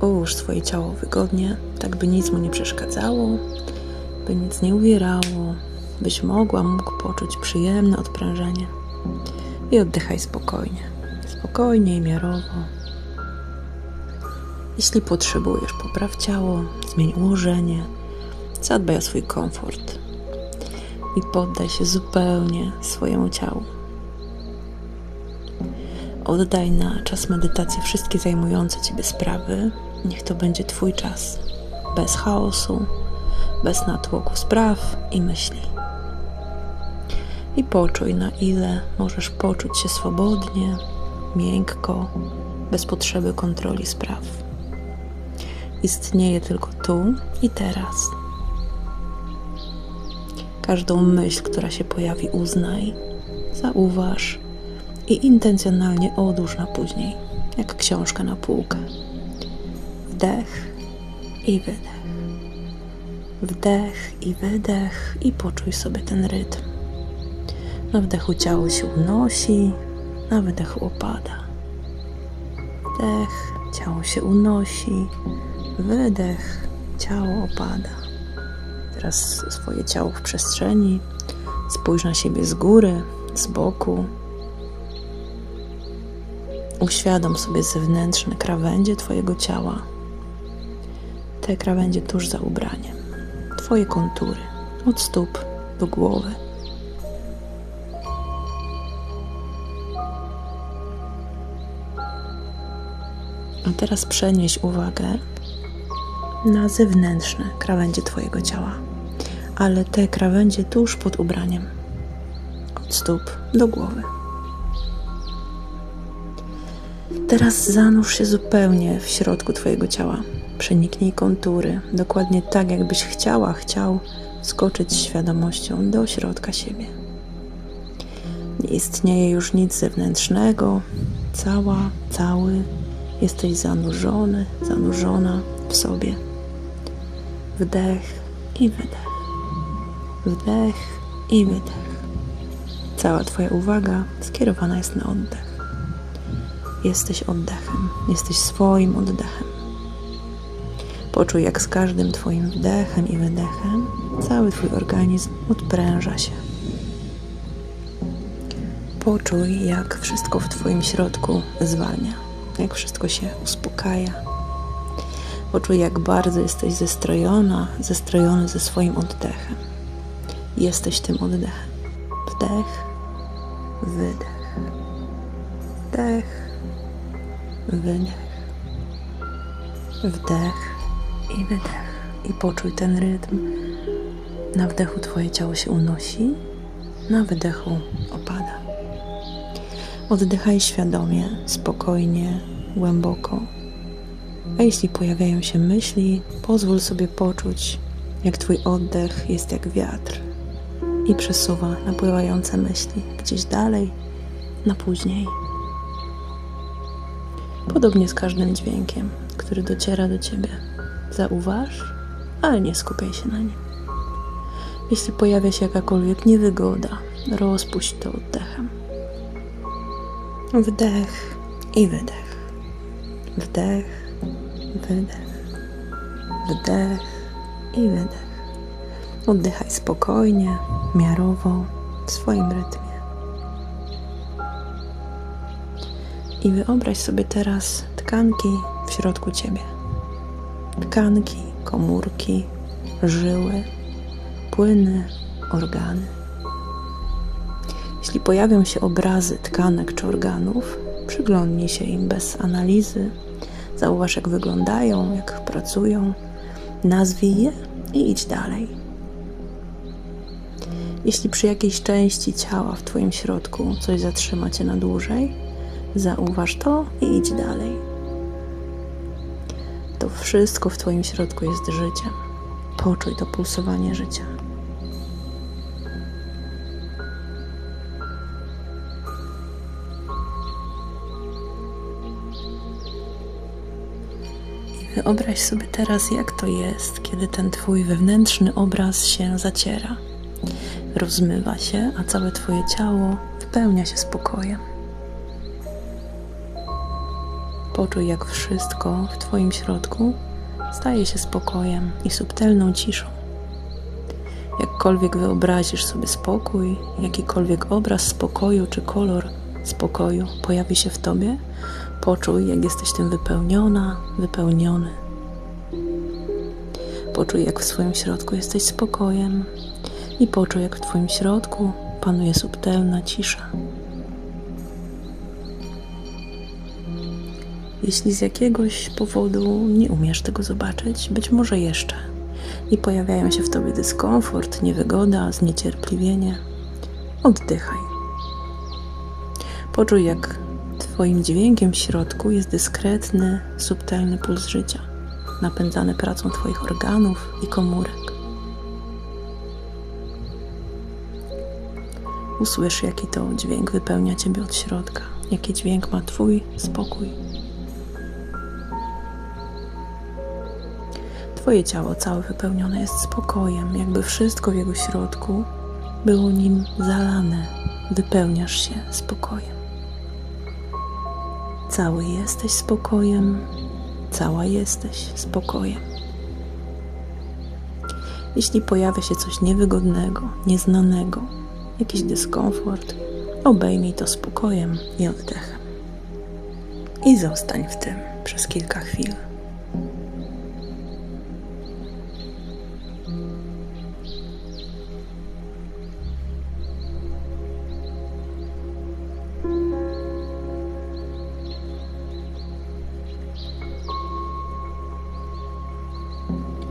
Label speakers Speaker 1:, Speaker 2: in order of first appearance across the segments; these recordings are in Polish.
Speaker 1: Ułóż swoje ciało wygodnie, tak by nic mu nie przeszkadzało, by nic nie uwierało, byś mogła, mógł poczuć przyjemne odprężenie. I oddychaj spokojnie, spokojnie i miarowo. Jeśli potrzebujesz, popraw ciało, zmień ułożenie, zadbaj o swój komfort i poddaj się zupełnie swojemu ciału. Oddaj na czas medytacji wszystkie zajmujące Ciebie sprawy. Niech to będzie Twój czas, bez chaosu, bez natłoku spraw i myśli. I poczuj, na ile możesz poczuć się swobodnie, miękko, bez potrzeby kontroli spraw. Istnieje tylko tu i teraz. Każdą myśl, która się pojawi, uznaj, zauważ i intencjonalnie odłóż na później, jak książkę na półkę. Wdech i wydech. Wdech i wydech i poczuj sobie ten rytm. Na wdechu ciało się unosi, na wydechu opada. Wdech, ciało się unosi, wydech, ciało opada. Teraz swoje ciało w przestrzeni. Spójrz na siebie z góry, z boku. Uświadom sobie zewnętrzne krawędzie Twojego ciała. Te krawędzie tuż za ubraniem. Twoje kontury, od stóp do głowy. A teraz przenieś uwagę na zewnętrzne krawędzie Twojego ciała, ale te krawędzie tuż pod ubraniem, od stóp do głowy. Teraz zanurz się zupełnie w środku Twojego ciała. Przeniknij kontury, dokładnie tak, jakbyś chciała, chciał skoczyć świadomością do środka siebie. Nie istnieje już nic zewnętrznego, cała, cały, jesteś zanurzony, zanurzona w sobie. Wdech i wydech. Wdech i wydech. Cała Twoja uwaga skierowana jest na oddech. Jesteś oddechem, jesteś swoim oddechem. Poczuj, jak z każdym Twoim wdechem i wydechem cały Twój organizm odpręża się. Poczuj, jak wszystko w Twoim środku zwalnia, jak wszystko się uspokaja. Poczuj, jak bardzo jesteś zestrojona, zestrojony ze swoim oddechem. Jesteś tym oddechem. Wdech, wydech. Wdech, wydech. Wdech i wydech. I poczuj ten rytm. Na wdechu Twoje ciało się unosi, na wydechu opada. Oddychaj świadomie, spokojnie, głęboko. A jeśli pojawiają się myśli, pozwól sobie poczuć, jak Twój oddech jest jak wiatr i przesuwa napływające myśli gdzieś dalej, na później. Podobnie z każdym dźwiękiem, który dociera do Ciebie. Zauważ, ale nie skupiaj się na nim. Jeśli pojawia się jakakolwiek niewygoda, rozpuść to oddechem. Wdech i wydech. Wdech, wydech. Wdech i wydech. Oddychaj spokojnie, miarowo, w swoim rytmie. I wyobraź sobie teraz tkanki w środku ciebie. Tkanki, komórki, żyły, płyny, organy. Jeśli pojawią się obrazy tkanek czy organów, przyglądnij się im bez analizy. Zauważ, jak wyglądają, jak pracują. Nazwij je i idź dalej. Jeśli przy jakiejś części ciała w Twoim środku coś zatrzyma Cię na dłużej, zauważ to i idź dalej. To wszystko w Twoim środku jest życiem. Poczuj to pulsowanie życia. Wyobraź sobie teraz, jak to jest, kiedy ten Twój wewnętrzny obraz się zaciera, rozmywa się, a całe Twoje ciało wypełnia się spokojem. Poczuj, jak wszystko w Twoim środku staje się spokojem i subtelną ciszą. Jakkolwiek wyobrazisz sobie spokój, jakikolwiek obraz spokoju czy kolor spokoju pojawi się w Tobie, poczuj, jak jesteś tym wypełniona, wypełniony. Poczuj, jak w swoim środku jesteś spokojem i poczuj, jak w Twoim środku panuje subtelna cisza. Jeśli z jakiegoś powodu nie umiesz tego zobaczyć, być może jeszcze i pojawiają się w tobie dyskomfort, niewygoda, zniecierpliwienie, oddychaj. Poczuj, jak Twoim dźwiękiem w środku jest dyskretny, subtelny puls życia, napędzany pracą Twoich organów i komórek. Usłysz, jaki to dźwięk wypełnia Ciebie od środka, jaki dźwięk ma Twój spokój. Twoje ciało całe wypełnione jest spokojem, jakby wszystko w jego środku było nim zalane. Wypełniasz się spokojem. Cały jesteś spokojem, cała jesteś spokojem. Jeśli pojawia się coś niewygodnego, nieznanego, jakiś dyskomfort, obejmij to spokojem i oddechem. I zostań w tym przez kilka chwil.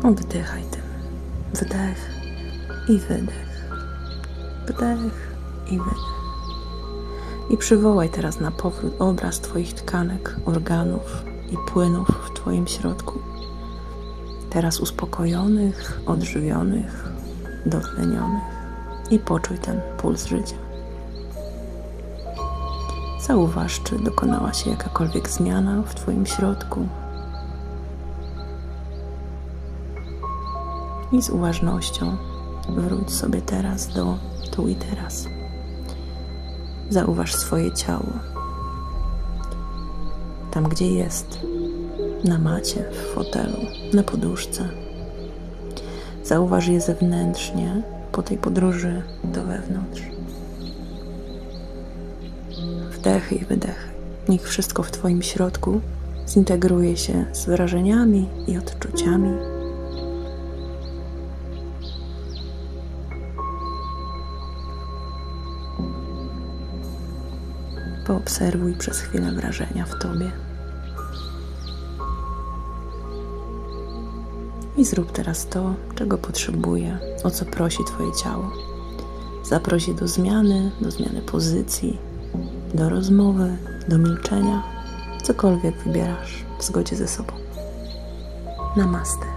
Speaker 1: Oddychaj tym. Wdech i wydech. Wdech i wydech. I przywołaj teraz na powrót obraz Twoich tkanek, organów i płynów w Twoim środku. Teraz uspokojonych, odżywionych, dotlenionych. I poczuj ten puls życia. Zauważ, czy dokonała się jakakolwiek zmiana w Twoim środku, i z uważnością wróć sobie teraz do tu i teraz. Zauważ swoje ciało. Tam, gdzie jest, na macie, w fotelu, na poduszce. Zauważ je zewnętrznie po tej podróży do wewnątrz. Wdechy i wydechy. Niech wszystko w Twoim środku zintegruje się z wrażeniami i odczuciami Poobserwuj przez chwilę wrażenia w tobie. I zrób teraz to, czego potrzebuje, o co prosi Twoje ciało. Zaproś je do zmiany, do zmiany pozycji, do rozmowy, do milczenia, cokolwiek wybierasz w zgodzie ze sobą. Namaste.